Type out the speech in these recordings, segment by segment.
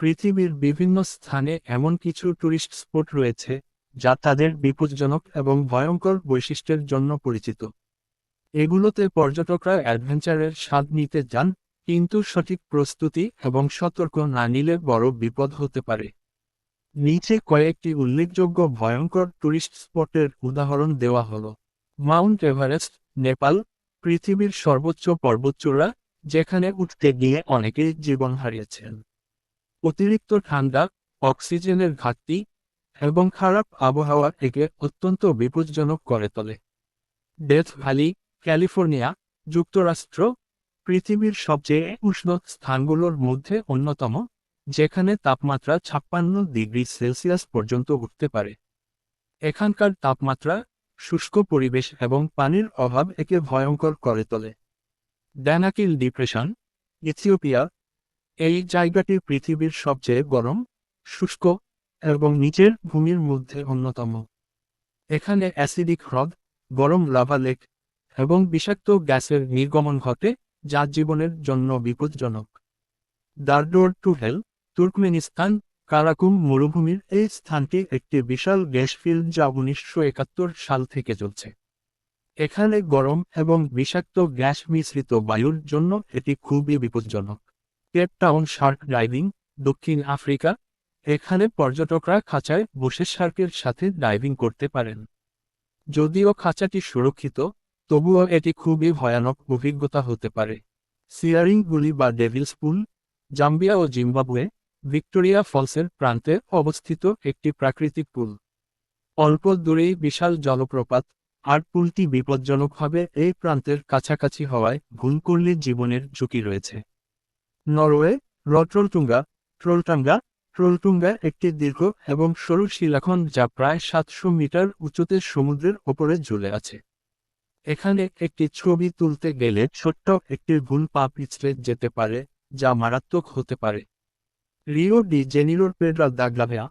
পৃথিবীর বিভিন্ন স্থানে এমন কিছু ট্যুরিস্ট স্পট রয়েছে, যা তাদের বিপজ্জনক এবং ভয়ঙ্কর বৈশিষ্ট্যের জন্য পরিচিত। এগুলোতে পর্যটকরা অ্যাডভেঞ্চারের স্বাদ নিতে যান, কিন্তু সঠিক প্রস্তুতি এবং সতর্ক না নিলে বড় বিপদ হতে পারে। নিচে কয়েকটি উল্লেখযোগ্য ভয়ঙ্কর ট্যুরিস্ট স্পটের উদাহরণ দেওয়া হলো। মাউন্ট এভারেস্ট, নেপাল, পৃথিবীর সর্বোচ্চ পর্বতচূড়া, যেখানে উঠতে গিয়ে অনেকেই জীবন হারিয়েছেন। অতিরিক্ত ঠান্ডা, অক্সিজেনের ঘাটতি এবং খারাপ আবহাওয়া থেকে অত্যন্ত বিপজ্জনক করে তোলে। ডেথ ভ্যালি, ক্যালিফোর্নিয়া, যুক্তরাষ্ট্র পৃথিবীর সবচেয়ে উষ্ণ স্থানগুলোর মধ্যে অন্যতম, যেখানে তাপমাত্রা ছাপ্পান্ন ডিগ্রি সেলসিয়াস পর্যন্ত উঠতে পারে। এখানকার তাপমাত্রা শুষ্ক পরিবেশ এবং পানির অভাব একে ভয়ঙ্কর করে তোলে। ড্যানাকিল ডিপ্রেশন, ইথিওপিয়া এই জায়গাটি পৃথিবীর সবচেয়ে গরম, শুষ্ক এবং নিচের ভূমির মধ্যে অন্যতম। এখানে অ্যাসিডিক হ্রদ, গরম লাভা লেক এবং বিষাক্ত গ্যাসের নির্গমন ঘটে, যা জীবনের জন্য বিপজ্জনক। Door to hell, Turkmenistan, Karakum মরুভূমির এই স্থানটি একটি বিশাল গ্যাস ফিল্ড যা উনিশশো একাত্তর সাল থেকে চলছে। এখানে গরম এবং বিষাক্ত গ্যাস মিশ্রিত বায়ুর জন্য এটি খুবই বিপজ্জনক। কেপ টাউন শার্ক ডাইভিং দক্ষিণ আফ্রিকা। এখানে পর্যটকরা খাঁচায় বসে শার্কের সাথে ডাইভিং করতে পারেন। যদিও খাঁচাটি সুরক্ষিত, তবুও এটি খুবই ভয়ানক অভিজ্ঞতা হতে পারে। সিয়ারিং গুলি বা ডেভিলস পুল জাম্বিয়া ও জিম্বাবুয়ে ভিক্টোরিয়া ফলসের প্রান্তে অবস্থিত একটি প্রাকৃতিক পুল অল্প দূরেই বিশাল জলপ্রপাত, আর পুলটি বিপজ্জনকভাবে এই প্রান্তের কাছাকাছি হওয়ায় ভুল করলে জীবনের ঝুঁকি রয়েছে। নরওয়ে রট্রলটুঙ্গা ট্রোলটাঙ্গা ট্রোলটুঙ্গা একটি দীর্ঘ এবং সরু শিলাখন যা প্রায় সাতশো মিটার উঁচুতে সমুদ্রের ওপরে ঝুলে আছে। এখানে একটি ছবি তুলতে গেলে ছোট্ট একটি ভুল পা পিছলে যেতে পারে, যা মারাত্মক হতে পারে। Rio de জেনিরোর Pedra da Gavea,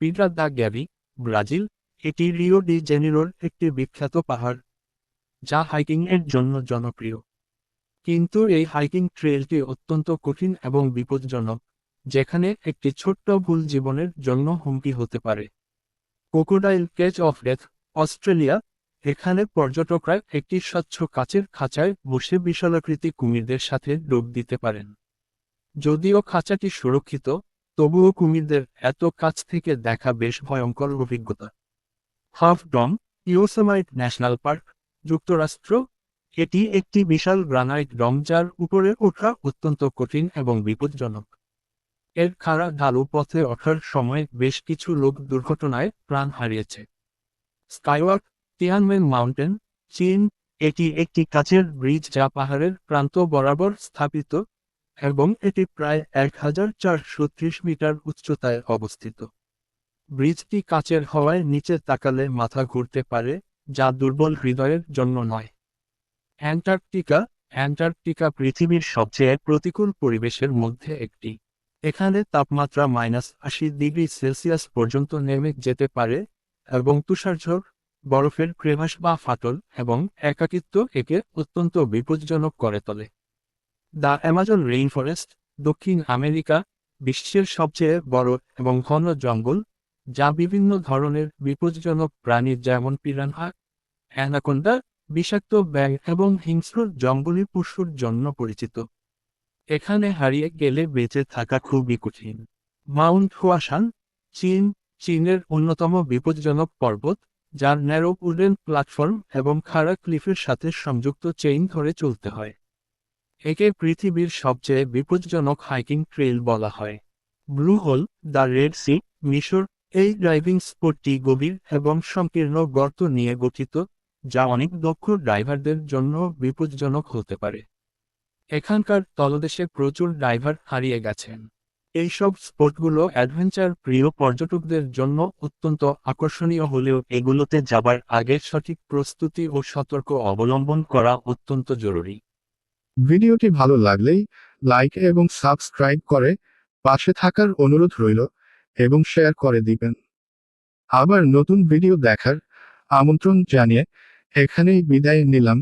Pedra da Gary Brazil, এটি রিও ডি জেনিরোর একটি বিখ্যাত পাহাড়, যা হাইকিংয়ের জন্য জনপ্রিয়। কিন্তু এই হাইকিং ট্রেলটি অত্যন্ত কঠিন এবং বিপজ্জনক, যেখানে একটি ছোট্ট ভুল জীবনের জন্য হুমকি হতে পারে। Crocodile cage of death, Australia, এখানে পর্যটকরা একটি স্বচ্ছ কাচের খাঁচায় বসে বিশালাকৃতি কুমিরদের সাথে ডুব দিতে পারেন। যদিও খাঁচাটি সুরক্ষিত, তবুও কুমিরদের এত কাছ থেকে দেখা বেশ ভয়ঙ্কর অভিজ্ঞতা। হাফ ডম ইওসামাইট ন্যাশনাল পার্ক, যুক্তরাষ্ট্র এটি একটি বিশাল গ্রানাইট ডম যার উপরে ওঠা অত্যন্ত কঠিন এবং বিপজ্জনক। এর খাড়া ঢালু পথে ওঠার সময় বেশ কিছু লোক দুর্ঘটনায় প্রাণ হারিয়েছে। স্কাইওয়াক তিয়ানমেন মাউন্টেন, চীন, এটি একটি কাচের ব্রিজ যা পাহাড়ের প্রান্ত বরাবর স্থাপিত এবং এটি প্রায় এক হাজার চারশো ত্রিশ মিটার উচ্চতায় অবস্থিত। ব্রিজটি কাচের হওয়ায় নিচে তাকালে মাথা ঘুরতে পারে, যা দুর্বল হৃদয়ের জন্য নয়। অ্যান্টার্কটিকা অ্যান্টার্কটিকা পৃথিবীর সবচেয়ে প্রতিকূল পরিবেশের মধ্যে একটি। এখানে তাপমাত্রা মাইনাস আশি ডিগ্রি সেলসিয়াস পর্যন্ত নেমে যেতে পারে এবং তুষারঝড়, বরফের ক্রেভাস বা ফাটল এবং একাকিত্ব একে অত্যন্ত বিপজ্জনক করে তোলে। দ্য অ্যামাজন রেইন ফরেস্ট দক্ষিণ আমেরিকা, বিশ্বের সবচেয়ে বড় এবং ঘন জঙ্গল, যা বিভিন্ন ধরনের বিপজ্জনক প্রাণী যেমন পিরানহা, অ্যানাকোন্ডা বিষাক্ত ব্যাগ এবং হিংস্র জঙ্গলি পশুর জন্য পরিচিত। এখানে হারিয়ে গেলে বেঁচে থাকা খুবই কঠিন। মাউন্ট হুয়াশান, চীন, চীনের অন্যতম বিপজ্জনক পর্বত যার ন্যারো উডেন প্ল্যাটফর্ম এবং খাড়া ক্লিফের সাথে সংযুক্ত চেইন ধরে চলতে হয়। একে পৃথিবীর সবচেয়ে বিপজ্জনক হাইকিং ট্রেইল বলা হয়। Blue Hole, the Red Sea, মিশর, এই ড্রাইভিং স্পটটি গভীর এবং সংকীর্ণ গর্ত নিয়ে গঠিত। যা অনেক দক্ষ ড্রাইভারদের জন্য বিপজ্জনক হতে পারে। এখানকার তলদেশে প্রচুর ড্রাইভার হারিয়ে গেছেন। এইসব স্পটগুলো অ্যাডভেঞ্চার প্রিয় পর্যটকদের জন্য অত্যন্ত আকর্ষণীয় হলেও এগুলোতে যাবার আগে সঠিক প্রস্তুতি ও সতর্ক অবলম্বন করা অত্যন্ত জরুরি। ভিডিওটি ভালো লাগলেই লাইক এবং সাবস্ক্রাইব করে পাশে থাকার অনুরোধ রইল এবং শেয়ার করে দিবেন। আবার নতুন ভিডিও দেখার আমন্ত্রণ জানিয়ে এখানেই বিদায় নিলাম।